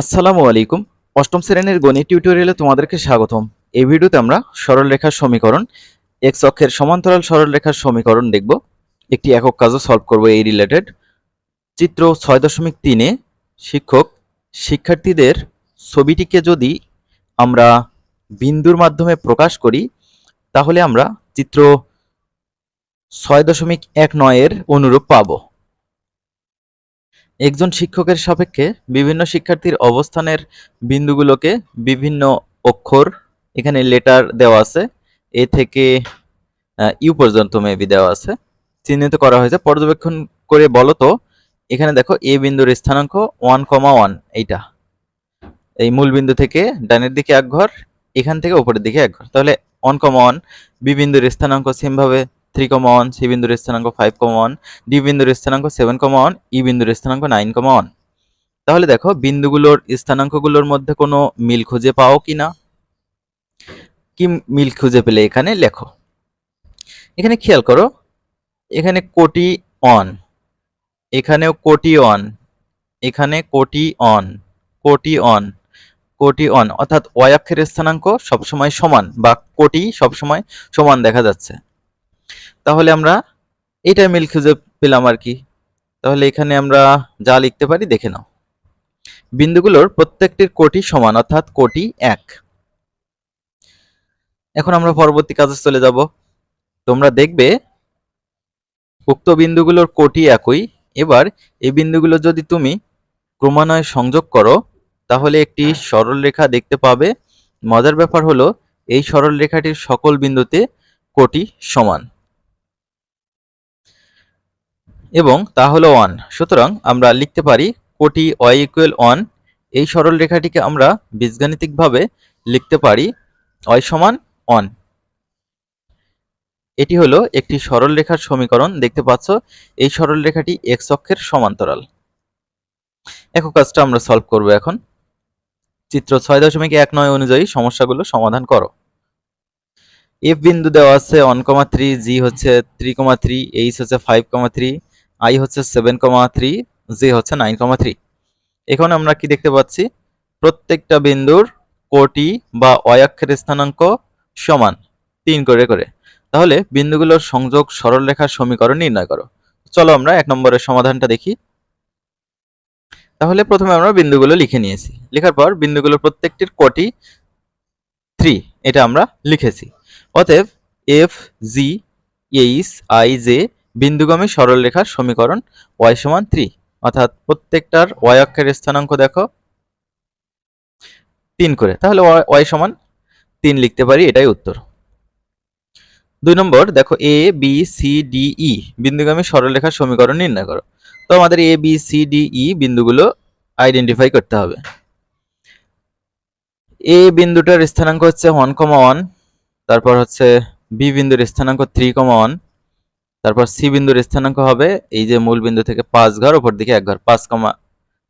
আসসালামু আলাইকুম। অষ্টম শ্রেণির গণিত টিউটোরিয়ালে তোমাদেরকে স্বাগতম। এই ভিডিওতে আমরা সরলরেখার সমীকরণ এক্স অক্ষের সমান্তরাল সরলরেখার সমীকরণ দেখব। একটি একক কাজও সলভ করব এই রিলেটেড চিত্র ছয় দশমিক তিনে শিক্ষক শিক্ষার্থীদের ছবিটিকে যদি আমরা বিন্দুর মাধ্যমে প্রকাশ করি, তাহলে আমরা চিত্র ছয় দশমিক এক নয়ের অনুরূপ পাবো। একজন শিক্ষকের সাপেক্ষে বিভিন্ন শিক্ষার্থীর অবস্থানের বিন্দুগুলোকে বিভিন্ন অক্ষর, এখানে লেটার দেওয়া আছে, এ থেকে ইউ পর্যন্ত মেবি দেওয়া আছে। চিহ্নিত করা হয়েছে। পর্যবেক্ষণ করে বলো তো, এখানে দেখো এ বিন্দুর স্থানাঙ্ক ওয়ান কমা ওয়ান এইটা। এই মূল বিন্দু থেকে ডানের দিকে এক ঘর, এখান থেকে উপরের দিকে এক ঘর। তাহলে ওয়ান কমা ওয়ান বি বিন্দুর স্থানাঙ্ক সেমভাবে থ্রি কমা ওয়ান সি বিন্দুর স্থানাঙ্ক ফাইভ কমা ওয়ান ডি বিন্দুর স্থানাঙ্ক সেভেন কমা ওয়ান ই বিন্দুর স্থানাঙ্ক নাইন কমা ওয়ান তাহলে দেখো, বিন্দুগুলোর স্থানাঙ্কগুলোর মধ্যে কোনো মিল খুঁজে পাও কি না? কি মিল খুঁজে পেলে এখানে? লেখো। এখানে খেয়াল করো, এখানে কোটি অন এখানেও কোটি অন এখানে কোটি অন কোটি অন কোটি অন অর্থাৎ ওয়াই অক্ষের স্থানাঙ্ক সবসময় সমান বা কোটি সবসময় সমান দেখা যাচ্ছে। তাহলে আমরা এটা মিল খুঁজে পেলাম আর কি। তাহলে এখানে আমরা যা লিখতে পারি দেখে নাও। বিন্দুগুলোর প্রত্যেকটির কোটি সমান, অর্থাৎ কোটি এক। এখন আমরা পরবর্তী কাজে চলে যাব। তোমরা দেখবে উক্ত বিন্দুগুলোর কোটি একই। এবার এই বিন্দুগুলো যদি তুমি ক্রমান্বয়ে সংযোগ করো, তাহলে একটি সরল রেখা দেখতে পাবে। মজার ব্যাপার হলো, এই সরল রেখাটির সকল বিন্দুতে কোটি সমান। এবং তা হলো ওয়ান সুতরাং আমরা লিখতে পারি কোটি ওয়াই ইকুয়াল ওয়ান এই সরল রেখাটিকে আমরা বীজগাণিতিকভাবে লিখতে পারি ওয়াই সমান ওয়ান এটি হলো একটি সরল রেখার সমীকরণ, দেখতে পাচ্ছ? এই সরল রেখাটি এক্স অক্ষের সমান্তরাল। একক কাজটা আমরা সলভ করব এখন। চিত্র ছয় দশমিক এক নয় অনুযায়ী সমস্যাগুলো সমাধান করো। এফ বিন্দু দেওয়া আছে ওয়ান কমা থ্রি জি হচ্ছে থ্রি কমা থ্রি এইচ হচ্ছে ফাইভ কমা থ্রি আই হচ্ছে সেভেন কমা থ্রি জে হচ্ছে নাইন কমা থ্রি এখন আমরা কি দেখতে পাচ্ছি? প্রত্যেকটা বিন্দুর কোটি বা অয়াক্ষের স্থানাঙ্ক সমান তিন করে করে। তাহলে বিন্দুগুলোর সংযোগ সরলরেখার সমীকরণ নির্ণয় করো। চলো আমরা এক নম্বরের সমাধানটা দেখি। তাহলে প্রথমে আমরা বিন্দুগুলো লিখে নিয়েছি। লেখার পর বিন্দুগুলোর প্রত্যেকটির কোটি থ্রি এটা আমরা লিখেছি। অতএব F G H I J বিন্দুগামী সরলরেখার সমীকরণ ওয়াই সমান থ্রি অর্থাৎ প্রত্যেকটার ওয়াই অক্ষের স্থানাঙ্ক দেখো তিন করে। তাহলে ওয়াই সমান তিন লিখতে পারি, এটাই উত্তর। দুই নম্বর, দেখো A B C D E বিন্দুগামী সরলরেখার সমীকরণ নির্ণয় করো। তো আমাদের A B C D E বিন্দুগুলো আইডেন্টিফাই করতে হবে। এ বিন্দুটার স্থানাঙ্ক হচ্ছে ওয়ান কমা ওয়ান তারপর হচ্ছে বি বিন্দুর স্থানাঙ্ক থ্রি কমা ওয়ান তারপর সি বিন্দুর স্থানাঙ্ক হবে, এই যে মূল বিন্দু থেকে পাঁচ ঘর ওপর দিকে এক ঘর, পাঁচ কমা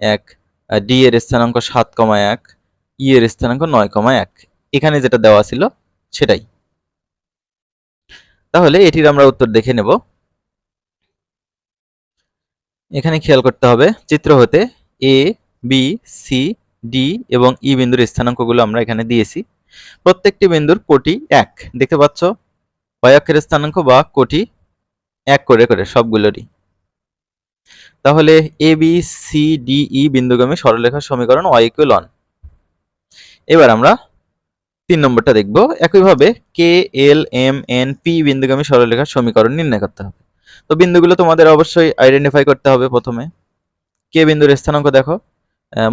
এক ডি এর স্থানাঙ্ক সাত কমা এক, ই এর স্থানাঙ্ক নয় কমা এক। এখানে যেটা দেওয়া ছিল সেটাই। তাহলে এটির আমরা উত্তর দেখে নেব। এখানে খেয়াল করতে হবে, চিত্র হতে এ, বি, সি, ডি এবং ই বিন্দুর স্থানাঙ্কগুলো আমরা এখানে দিয়েছি। প্রত্যেকটি বিন্দুর কোটি এক। দেখতে পাচ্ছ? অক্ষের স্থানাঙ্ক বা কোটি এক করে করে সবগুলোরই। তাহলে A B C D E বিন্দুগামী সরলরেখার সমীকরণ ওয়াই ইকুয়াল ওয়ান এবার আমরা তিন নম্বরটা দেখব। একইভাবে K L M N P বিন্দুগামী সরলরেখার সমীকরণ নির্ণয় করতে হবে। তো বিন্দুগুলো তোমাদের অবশ্যই আইডেন্টিফাই করতে হবে প্রথমে। কে বিন্দুর স্থানাঙ্ক দেখো।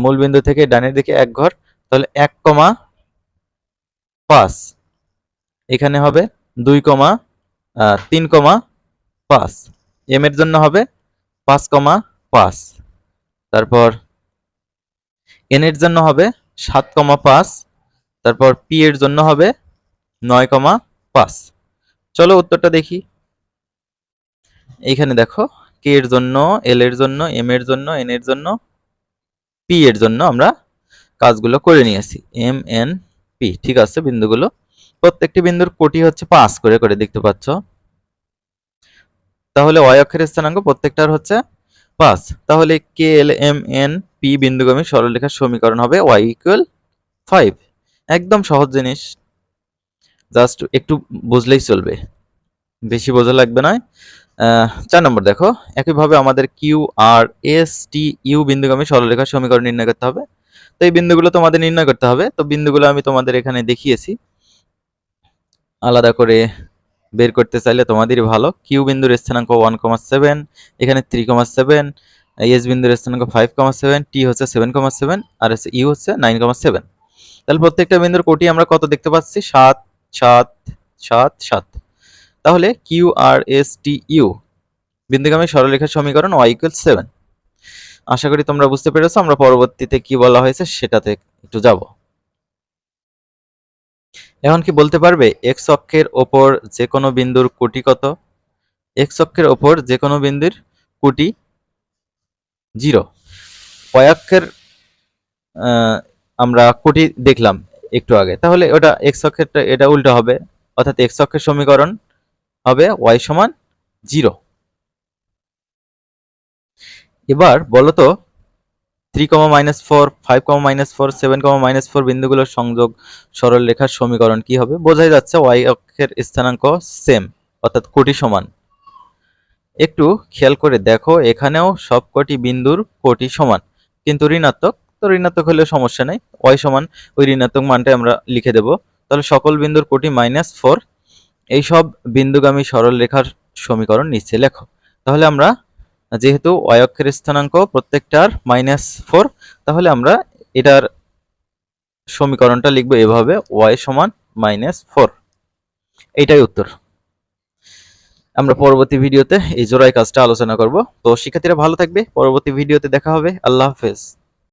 মূল বিন্দু থেকে ডানের দিকে এক ঘর, তাহলে এক কমা পাঁচ। এখানে হবে দুই কমা তিন কমা পাঁচ। এম এর জন্য হবে পাঁচ কমা পাঁচ। তারপর এন এর জন্য হবে সাত কমা পাঁচ। তারপর পি এর জন্য হবে নয় কমা পাঁচ। চলো উত্তরটা দেখি। এইখানে দেখো কে এর জন্য এল এর জন্য এম এর জন্য এন এর জন্য পি এর জন্য আমরা কাজগুলো করে নিয়েছি। এম এন পি ঠিক আছে, বিন্দুগুলো। প্রত্যেকটি বিন্দুর কোটি হচ্ছে পাঁচ করে করে দেখতে পাচ্ছ। তাহলে ওয়াই অক্ষের স্থানাঙ্ক প্রত্যেকটার হচ্ছে পাঁচ। তাহলে K L M N P বিন্দুগামী সরলরেখার সমীকরণ হবে ওয়াই ইকুয়াল ফাইভ একদম সহজ জিনিস। জাস্ট একটু বুঝলেই চলবে। বেশি বোঝা লাগবে না আহ, চার নম্বর দেখো একইভাবে আমাদের Q R S T U বিন্দুগামী সরলরেখার সমীকরণ নির্ণয় করতে হবে। তো এই বিন্দুগুলো তোমাদের নির্ণয় করতে হবে। তো বিন্দুগুলো আমি তোমাদের এখানে দেখিয়েছি। আলাদা করে বের করতে চাইলে তোমাদেরই ভালো। কিউ বিন্দুর স্থানাঙ্ক ওয়ান কমা সেভেন এখানে থ্রি কমা সেভেন এস বিন্দুর স্থানাঙ্ক ফাইভ কমা সেভেন টি হচ্ছে সেভেন কমা সেভেন আর হচ্ছে ইউ হচ্ছে নাইন কমা সেভেন তাহলে প্রত্যেকটা বিন্দুর কোটি আমরা কত দেখতে পাচ্ছি? সাত সাত সাত সাত। তাহলে Q R S T U বিন্দুগামী সরলরেখার সমীকরণ ওয়াই ইকুয়াল সেভেন আশা করি তোমরা বুঝতে পেরেছ, আমরা পরবর্তীতে কি বলা হয়েছে সেটাতে একটু যাব। এখন কি বলতে পারবে এক্স অক্ষের ওপর যে কোনো বিন্দুর কোটি কত? এক্স অক্ষের ওপর যে কোনো বিন্দুর কোটি জিরো। অক্ষের আমরা কোটি দেখলাম একটু আগে। তাহলে ওটা এক্স অক্ষেরটা এটা উল্টো হবে। অর্থাৎ এক্স অক্ষের সমীকরণ হবে ওয়াই সমান জিরো। এবার বলো তো three comma minus four five comma minus four seven comma minus four বিন্দুগুলোর সংযোগ সরল রেখার সমীকরণ কি হবে? বোঝাই যাচ্ছে ওয়াই অক্ষের স্থানাঙ্ক সেম অর্থাৎ কোটি সমান। একটু খেয়াল করে দেখো, এখানেও সবকটি বিন্দুর কোটি সমান, কিন্তু ঋণাত্মক, তো ঋণাত্মক হলে সমস্যা নেই ওয়াই সমান, ওই ঋণাত্মক মানটা আমরা লিখে দেব। তাহলে সকল বিন্দুর কোটি মাইনাস ফোর এইসব বিন্দুগামী সরল রেখার সমীকরণ নিচে লেখো। তাহলে আমরা যেহেতু ওয়াই অক্ষের স্থানাঙ্ক প্রত্যেকটার মাইনাস ফোর তাহলে আমরা এটার সমীকরণটা লিখব এভাবে ওয়াই সমান মাইনাস ফোর এইটাই উত্তর। আমরা পরবর্তী ভিডিওতে এই জোড়ায় কাজটা আলোচনা করব। তো শিক্ষার্থীরা ভালো থাকবে। পরবর্তী ভিডিওতে দেখা হবে। আল্লাহ হাফেজ।